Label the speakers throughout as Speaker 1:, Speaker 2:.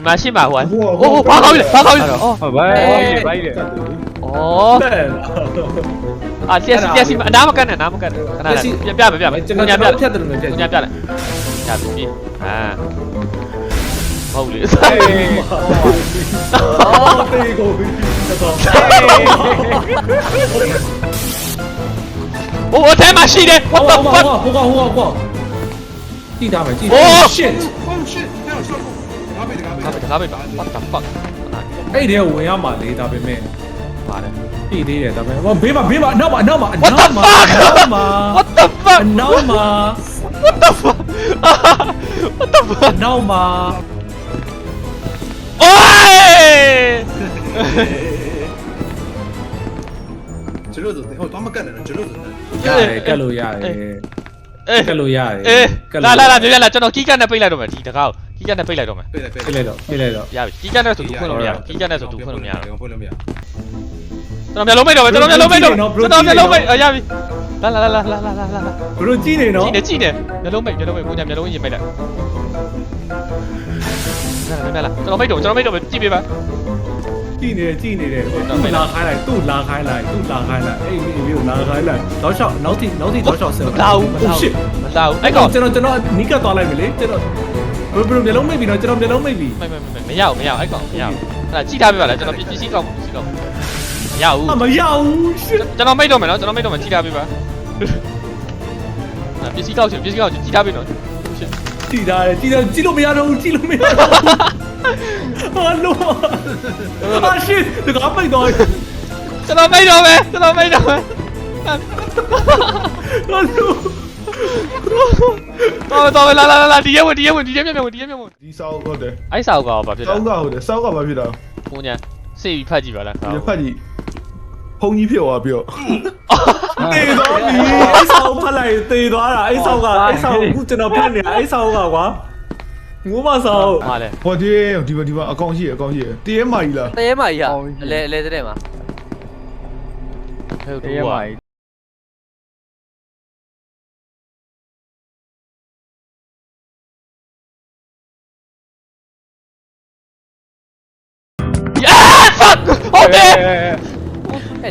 Speaker 1: Imagine ma guarda. Oh, oh, pagamile, pagamile.
Speaker 2: Oh,
Speaker 1: vabbè, vabbè. Oh. Ah, sì, sì, sì, andiamo canne, andiamo canne. Sì,
Speaker 3: abbiamo, abbiamo. Andiamo, abbiamo. Andiamo, abbiamo.
Speaker 2: Andiamo, Ah. Pauli. 아, 이거
Speaker 1: 오, 오, 대마시네. What the fuck? 호가, 호가, 호가. 뛰다 말, 뛰다. 오, shit. ပိ
Speaker 2: တ်တ
Speaker 1: ကားပိတ်
Speaker 2: ပါ
Speaker 1: what the fuck
Speaker 2: အဲ့ဒီကိုဝင်ရမှာလေဒါပေမဲ့
Speaker 1: ပါတယ်
Speaker 2: ပြည့်သေးတယ်ဒါပေမဲ့ဟောဘေးမှာဘေးမှာအနောက်မှာအနောက်မှာအနောက်မှာအနောက်မှာ
Speaker 1: what the fuck
Speaker 2: အနောက်မှာ
Speaker 1: what the fuck what the fuck
Speaker 2: အနောက်မှာ
Speaker 4: ကျွန်တော်တို့ဟိုတော့မကတ်နဲ့ကျွန်တော်တို့
Speaker 2: ရတယ်ကတ်လို့ရတယ် ကတ်လို့ရတယ်
Speaker 1: အေးလာ
Speaker 2: လာ
Speaker 1: လာပြပြလာကျွန်တော်ကီးကတ်နဲ့ပိတ်လိုက်တော့မယ်ဒီတကားကိုကီးကတ်နဲ့ပိတ်လိုက်တော့မယ်
Speaker 4: ပြေးလိုက်ပြေး
Speaker 2: ပြေးလိုက်တော့ပြေးလိုက်တော့
Speaker 1: ရပြီကီးကတ်နဲ့ဆိုသူဖွင့်လို့မရဘူးကီးကတ်နဲ့ဆိုသူဖွင့်လို့မရဘူး
Speaker 4: ဖွင့်လို့မရ
Speaker 1: ကျွန်တော်မျက်လုံးပိတ်တော့မယ်ကျွန်တော်မျက်လုံးပိတ်တော့ကျွန်တော်မျက်လုံးပိတ်ရပြီလာလာလာလာလာလာလာ
Speaker 2: ဘရိုကြည့်နေနော်
Speaker 1: ကြည့်နေကြည့်နေမျက်လုံးပိတ်မျက်လုံးပိတ်ကိုညာမျက်လုံးရင်ပိတ်လိုက်လာလာလာလာကျွန်တော်ပိတ်တော့ကျွန်တော်ပိတ်တော့ကြည့်ပေးပါ
Speaker 2: ကြည့်နေတယ်ကြည့်နေတယ်သူ့လာခိုင်းလိုက်သူ့လာခိုင်းလိုက်သူ့လာခိုင်းလိုက်အေးအေးကိုလာခိုင်းလိုက်တော့ရှောက်နောက်တိနောက်တိတော့ရှောက်ဆက်
Speaker 1: မလာဘူးမလာ
Speaker 2: Oh shit
Speaker 1: ဘူးမလာဘူးအဲ့
Speaker 2: အဲ့
Speaker 1: ကောင်
Speaker 2: တော့ကျွန်တော်ကျွန်တော်နီးကပ်သွားလိုက်ပြီလေကျွန်တော်ဘယ်ဘယ်မျက်လုံးမိတ်ပြီနော်ကျွန်တော်မျက်လုံးမိတ်ပြီ
Speaker 1: မမမမရဘူးမရဘူးအဲ့ကောင်မရဘူးအဲ့ဒါကြည့်ထားပေးပါလားကျွန်တော်ပစ္စည်းကောက်ပစ္စည်းကောက်မရဘူး
Speaker 2: အမရဘူး shit
Speaker 1: ကျွန်တော်မိတ်တော့မယ်နော်ကျွန်တော်မိတ်တော့မယ်ကြည့်ထားပေးပါပစ္စည်းကောက်ချင်ပစ္စည်းကောက်ချင်ကြည့်ထားပေးနော်
Speaker 2: ကြည့်တာလေကြည့်တယ်ကြည့်လို့မရတော့ဘူးကြည့်လို့မရတော့ဘူးဟာလို့ဟာ shit ဒီကပိတ်တော့
Speaker 1: ကျွန်တော်မိတ်တော့မယ်ကျွန်တော်မိတ်တော့မယ်
Speaker 2: ဟာလို့
Speaker 1: တော်တော်လာလာလာဒီရဲဝင်ဒီရဲဝင်ဒီရဲမြမြဝင်ဒီရဲမြဝင်
Speaker 5: ဒီစောက်ဟုတ်တယ်
Speaker 1: အဲ့စာကောဘာဖြစ်လဲ
Speaker 5: စောက်ကဟုတ်တယ်စောက်ကဘာဖြစ်တာ
Speaker 1: ဘုံညာစေပြီးဖတ်ကြည့်ပါလား
Speaker 5: ဒီဖက်ကြီးဖုန်ကြီးဖြစ်သွားပြီးတော့
Speaker 2: တေသွားပြီအဲ့ဆောင်ဖတ်လိုက်တေသွားတာအဲ့ဆောင်ကအဲ့ဆောင်ခုကျွန်တော်ဖတ်နေတာအဲ့ဆောင်ကကွာငိုးမဆောင်
Speaker 1: ဟာလေ
Speaker 5: ဟောဒီဒီမှာဒီမှာအကောင်ရှိရအကောင်ရှိရတရေမာကြီးလား
Speaker 6: တရေမကြီးอ่ะအလဲအလဲတဲ့မှာ
Speaker 1: ဟဲ့
Speaker 3: တေး
Speaker 1: တူ
Speaker 3: ရ
Speaker 1: က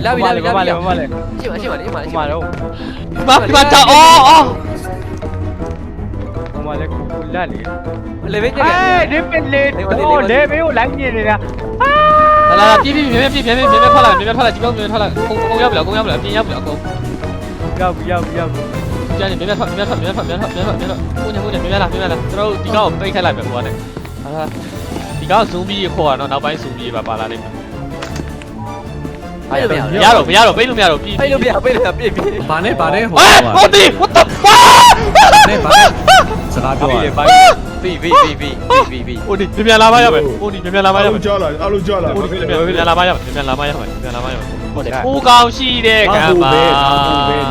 Speaker 6: လေလာပြီလာပြီလာပြီ
Speaker 3: လာပြီ
Speaker 6: ရှိပါရှိပါလေရှိပါရှိပါ
Speaker 3: တော့
Speaker 1: ဘာဘာတာအော်အော်
Speaker 3: မလေးကူလာလေ
Speaker 6: လေဘေးက
Speaker 3: အေးဒီပင်လေတော့လေဘေးကိုလိုက်နေနေတာ
Speaker 1: ဟာလာပြပြပြပြပြပြပြထွက်လာပြပြထွက်လာဒီကောင်ပြပြထွက်လာကုန်းကုန်းရောက်ပြီလားကုန်းရောက်ပြီလားပြင်ရောက်ပြီလားကုန်း
Speaker 3: ရောက်ပြီရောက်ပြီရောက်ပြီ
Speaker 1: ကြမ်းနေပြပြထွက်ပြပြထွက်ပြပြထွက်ပြပြထွက်ပြပြထွက်ကိုညကိုညပြပြလာပြပြလာကျွန်တော်တို့ဒီကောင်ကိုပိတ်ခိုင်းလိုက်ပဲကိုကလည်းဟာဒီကောင်ဇူမီခေါ်တာနော်နောက်ပိုင်းဇူမီပါပါလာလိမ့်မယ်
Speaker 6: အဲ့လိုမရ
Speaker 1: မရတော့မရတော့ပိတ်လို့မရတော့ပြီး
Speaker 6: အဲ့လိုမရပိတ်လို့ပြည့်ပြည့်
Speaker 2: ဘာနဲ့ဘာနဲ့ဟို
Speaker 1: ဟဲ့ဟုတ်တယ် what the fuck
Speaker 2: နဲ့ဘာနဲ့စကားပြောရ
Speaker 3: ဘာ
Speaker 6: ပြီးပြီးပြီးပြီးပြီးပြီး
Speaker 1: ဟိုဒီပြန်လာမရမယ်ဟိုဒီပြန်လာမရ
Speaker 5: အား
Speaker 1: မယ်
Speaker 5: လုံးကြားလာအားလုံးကြားလာ
Speaker 1: ဟိုဒီပြန်ပြန်လာမရမယ်ပြန်လာမရမယ်ပြန်လာမရမယ်ဟုတ်တယ်ကိုကောင်ရှိတဲ့ကံပါ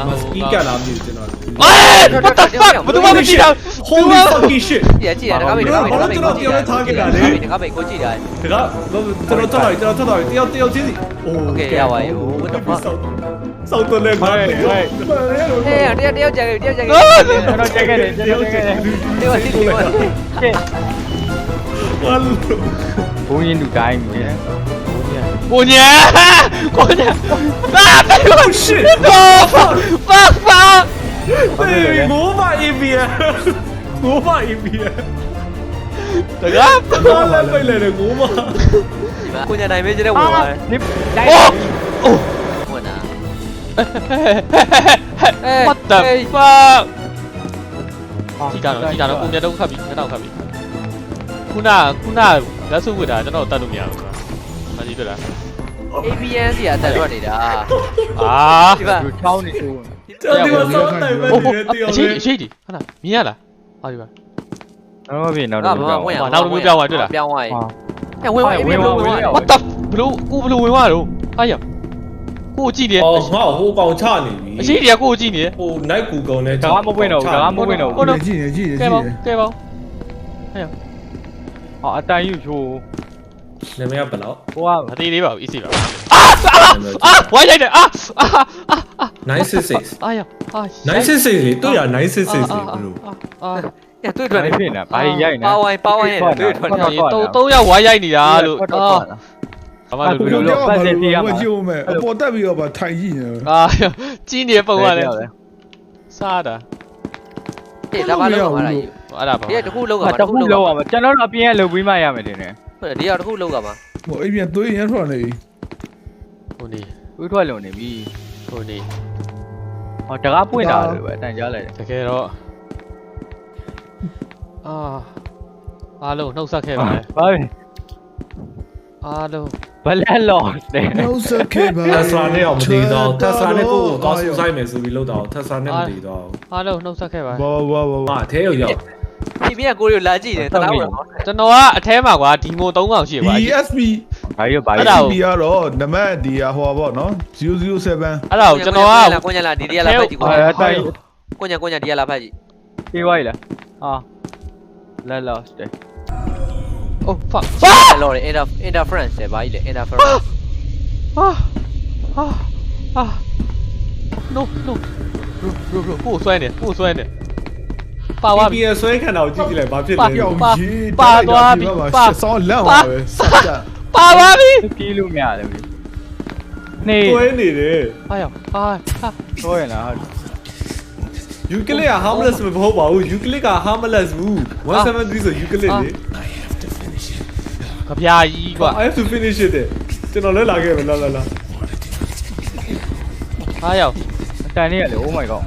Speaker 2: မစကီကလာပြီကျွန်တော်
Speaker 1: 哎，what the
Speaker 2: fuck！我他妈没记得，我他妈 Holy shit!
Speaker 6: 记得记得，你搞美，你搞美，你搞美，我记得，你搞美，我记得。 제가
Speaker 2: 들어 들어 들어 들어 뛰어 뛰어 뛰어. 오, 오케이, 야, 와요. 뭐다 봐.
Speaker 6: 사우터렉 하이, 하이. 哎呀，你要你要讲，你要讲，你要讲， 제가 제가 你要你要。 봉인
Speaker 3: 누가임이야. 뭐냐? 뭐냐? 아, 빨리 와! 씨! 너! 빡! 빡! อ
Speaker 6: ยู่เลยหมูป่า
Speaker 3: อิน
Speaker 2: เดี
Speaker 3: ยหมูป่าอิน
Speaker 1: เดียเดี๋ยวค
Speaker 2: รับ
Speaker 1: นอน
Speaker 2: เล่นไปเลยเนี่ย
Speaker 1: หมู
Speaker 2: ป่าคุณจะได้
Speaker 6: ไม่จะหัวเลยนิบ
Speaker 3: โอ้โหั
Speaker 6: วนะ
Speaker 1: What the fuck 時間の時間のこんにゃどんかびなどんかびခုနကခုနလက်စုပ်ဝစ်တာကျွန်တော်တတ်လို့မရဘူး။မကြည့်တွေ့လား။
Speaker 6: ABN စီကတက်ထွက်နေတာ။
Speaker 1: အာ
Speaker 6: ဒီက
Speaker 3: ချောင်းနေဆိုး
Speaker 2: ကျွန်တော်ဒီမှာစောင်းတိုင်ပဲ
Speaker 1: နေ
Speaker 2: တယ်တရား
Speaker 1: အရှိအရှိဒီဟုတ်လားမြင်ရလားဟာဒီပါ
Speaker 3: တော့ပြီနောက်တော့
Speaker 6: ပြောင်းသွား
Speaker 1: နောက်တော့ပြောင်းသွားတွေ့လား
Speaker 6: ပြောင်းသွားရင်အဲဝင်ဝင်ဝင်ဝင်
Speaker 1: what the ဘလို့ကိုဘလို့ဝင်သွားတော့ဟာရကိုကြည့်တယ်
Speaker 2: အော်ငါ့ဟိုကောင်ချနေပြီ
Speaker 1: အရှိတည်းကိုကြည့်နေ
Speaker 2: ဟို night ကူကောင်နဲ့
Speaker 3: ဒါမပွင့်တော့ဒါမပွင့်တော့
Speaker 5: ဟုတ်တော့ကြည့်နေကြည့်နေ
Speaker 1: ကြ
Speaker 5: ည့်နေ
Speaker 1: ကဲပါကဲပါဟဲ့
Speaker 3: အော်အတန်ယူချိုး
Speaker 2: နာမည်ကဘယ်လောက်
Speaker 3: ဟိုက
Speaker 1: မသေးသေးပါဘူး easy ပါအာအာဝိုင်းလိုက်တယ်အာအာ အာ
Speaker 2: 966
Speaker 1: အာရအာ
Speaker 2: 966လေတွေ့ရ966လေဘလို့
Speaker 1: အာ
Speaker 6: အဲ့တွေ့ထွက်နေ
Speaker 3: ဖြစ်နေတာဘာကြီးရိုက်နေ
Speaker 6: ပါဝိုင်းပါဝိုင်းနဲ့တွေ့ထွက်နေ
Speaker 1: ဒီတော့သုံးယောက်ဝါရိုက်နေတာလို့အာအမလို့
Speaker 3: ဘယ်
Speaker 1: ဘယ်
Speaker 3: လို
Speaker 1: လို
Speaker 3: လဲပတ်စင်ပြရမှာ
Speaker 5: ကြည့်ဦးမယ်အပေါ်တက်ပြီးတော့ဗာထိုင်ကြည့်နေတယ်
Speaker 1: အာကြီးနေတဲ့ပုံကလည်းစားတာ
Speaker 6: အေးဒါပါလို့ပါလားဒီ
Speaker 1: အဲ့ဒါပါ
Speaker 6: ကတခုလောက်က
Speaker 3: တ
Speaker 6: မှာတ
Speaker 3: ခု
Speaker 6: ခုလော
Speaker 3: လောက်
Speaker 6: က်က
Speaker 3: အောင်ကျွန်တော်တို့အပြင်ကလုပ်ပြီးမှရမယ်တင်တယ်
Speaker 6: ဟုတ်တယ်ဒီကတခုလောက်ကမှာ
Speaker 5: ဟိုအိမ်ပြန်သွေးရထွက်နေ
Speaker 1: ဟိုနေ
Speaker 3: ဝိထွက်လုံနေပြီ
Speaker 1: ဟိုနေ
Speaker 3: ဟောတကားပွင့်တာလို့ပဲအတန်ကြားလိုက်တယ်
Speaker 1: တကယ်တော့အာအားလုံးနှုတ်ဆက်ခဲ့ပါမယ်
Speaker 3: ဘာလဲ
Speaker 1: အားလုံး
Speaker 3: ဘလက်လော့တယ်
Speaker 5: နှုတ်ဆက်ခဲ့ပါ
Speaker 2: တက်စလာနဲ့အောင်မတည်တော့တက်စလာနဲ့ကိုကိုကောင်းစုဆိုင်မယ်ဆိုပြီးလောက်တော့တက်စလာနဲ့မတည်တော့
Speaker 1: အားလုံးနှုတ်ဆက်ခဲ့ပါ
Speaker 5: ဘာဘာဘာ
Speaker 2: မအသေးရောက်ရောက်
Speaker 6: ဒီပြကိုရီလာကြည့်တယ်တလားဘူးနော်
Speaker 1: ကျွန်တော်ကအထဲမှာကွာဒီငို၃កောင်ရှိပါ
Speaker 5: DSP
Speaker 3: ဘာကြီးဘာ
Speaker 1: အဲ့
Speaker 3: ကြီး
Speaker 1: ဒါကို
Speaker 5: DSP ကတော့နံပါတ်ဒီဟိုပါပေါ့နော်007
Speaker 1: အဲ့ဒါကိုကျွန်တော်က
Speaker 6: ကိုညာလာဒီဒီကလာဖတ်ကြည့်ကို
Speaker 3: အဲ့တိုင်
Speaker 6: ကိုညာကိုညာဒီကလာဖတ်ကြည့်
Speaker 3: ပြေးဝိုင်းလားဟာလက်လော့တယ်
Speaker 1: Oh fuck
Speaker 6: လော်တယ် inter interference တယ်ဘာကြီးလဲ interference
Speaker 1: အာအာအာ no no bro bro bro ကိုဆွဲနေကိုဆွဲနေပါဝါ
Speaker 2: ပြီဆွဲခံတာကိုကြည့်ကြည့်လိုက်ဘာဖြစ်လဲ
Speaker 5: ပြောင်း
Speaker 1: ပါ
Speaker 5: ကြီး
Speaker 1: ပါသွားပြီပါ
Speaker 5: ဆောင်းလန့်ပါပဲစက် ကြ
Speaker 1: ပါဝါပြီ
Speaker 3: ပြေးလို့မရတယ်ဘူးနေ
Speaker 2: ဆွဲနေတယ်
Speaker 1: အားရောက်အားဟာ
Speaker 3: ဆိုရင်လားဟုတ်
Speaker 2: ယူကလစ်က harmless မဟုတ်ပါဘူးယူကလစ်က harmless ဘူး173ဆိုယူကလစ်လေ
Speaker 1: ကဗျာကြီးကွာ
Speaker 2: I have to finish it ကျွန်တော်လည်းလာခဲ့မယ်လာလာလာ
Speaker 1: အားရောက်
Speaker 3: အတန်လေးရလေ Oh my god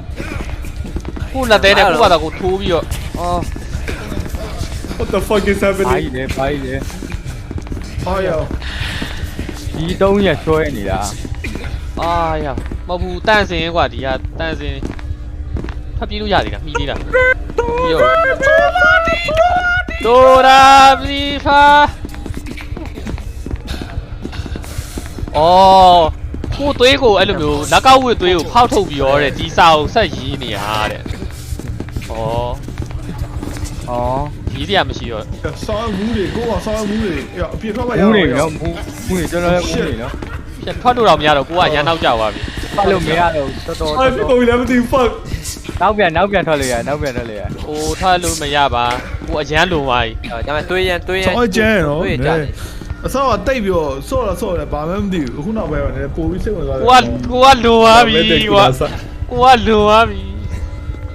Speaker 1: ကိုလက်သေးနဲ့ကိုကတော့ကိုထိုးပြီးတော့အော်
Speaker 2: what the fuck is
Speaker 3: ဘာ
Speaker 2: happening
Speaker 3: ကြီးလဲဘာကြီးလဲ
Speaker 5: ဟာယော
Speaker 3: ဒီသုံးရက်ဆွဲနေတာ
Speaker 1: အားရောက်မဟုတ်ဘူးတန့်စင်ကွာဒီကတန့်စင်ဖတ်ပြေးလို့ရသေးတာမှီသေးတာပြီးတော့ဒိုရာဘလီဖာအော်ကိုသွေးကိုအဲ့လိုမျိုးလက်ကောက်ဝတ်သွေးကိုဖောက်ထုတ်ပြီးတော့တဲ့ဒီစာကိုဆက်ရင်းနေရတဲ့ဩ
Speaker 3: ဩ
Speaker 1: ရည်တရားမရှိတော့
Speaker 5: ဆောင်းမှုတွေကိုကဆောင်းမှုတွေအပြစ်ထွက်ပါရ
Speaker 3: မူးနေနော်မူးမူးနေကျွန်တော်လည်းမူးနေနော်
Speaker 1: ပြန်ထွက်လို့တော့မရတော့ကိုကရန်နောက်ကြသွားပြီ
Speaker 3: ပတ်လို့မရတော့တော်တော်
Speaker 2: I feel going everything fuck
Speaker 3: နောက်ပြန်နောက်ပြန်ထွက်လို့ရနောက်ပြန်ထွက်လို့ရ
Speaker 1: ဟိုထွက်လို့မရပါကိုအရန်လုံသွားပြီ
Speaker 6: ဒါပေမဲ့တွေးရင်တွေးရင်
Speaker 5: ဆောင်းကျန်းနော်
Speaker 6: တွေးကြတယ်
Speaker 5: အဆောကတိတ်ပြီးတော့ဆော့တော့ဆော့တယ်ဘာမှမသိဘူးအခုနောက်ပိုင်းကလည်းပိုပြီးစိတ်ဝင်စားတယ်
Speaker 1: ကိုကကိုကလုံသွားပြီကွာကိုကလုံသွားပြီ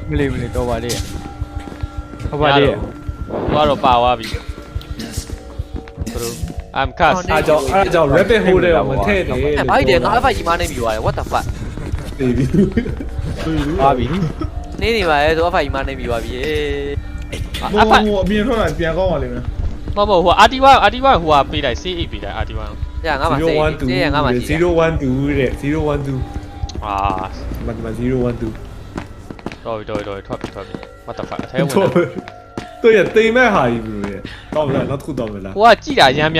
Speaker 3: မလေးမလေးတော့ပါလေဟုတ်ပါလေ
Speaker 1: ကိုကတော့ပါသွားပြီဘရို I'm cast
Speaker 2: အားကြောင့်အားကြောင့် rabbit hole တဲ့မထည့်နဲ့
Speaker 6: အဲ့ဘာကြီးလဲငါအဖတ်ကြီးမနေပြီသွားတယ် what the fuck
Speaker 2: နေပြီ
Speaker 3: ပါပြီ
Speaker 6: နေနေပါရဲ့ဆိုအဖတ်ကြီးမနေပြီသွားပြီ
Speaker 5: ဘောဘောအပြင်ထွက်လာပြန်ကောင်းပါလိမ့်မယ်
Speaker 1: မဟုတ်ဘူးဟို RT1 RT1 ဟိုကပေးလိုက် C8 ပေးလိုက် RT1
Speaker 6: ကြာငါမှစေးစေးရငါမှစီး
Speaker 2: 012တဲ့012
Speaker 1: အာ
Speaker 2: မတ်မ012
Speaker 1: တော်ပြီတော်ပြီတော်ပြီထွက်ပြီထွက်ပြီ what the fuck အထဲဝင်
Speaker 2: တော့တို့ရတိမ်မဲ့ဟာကြီးဘလို့ရတော့မလားနောက်တစ်ခုတော့မလား
Speaker 1: ကိုကကြည်တာရမ်း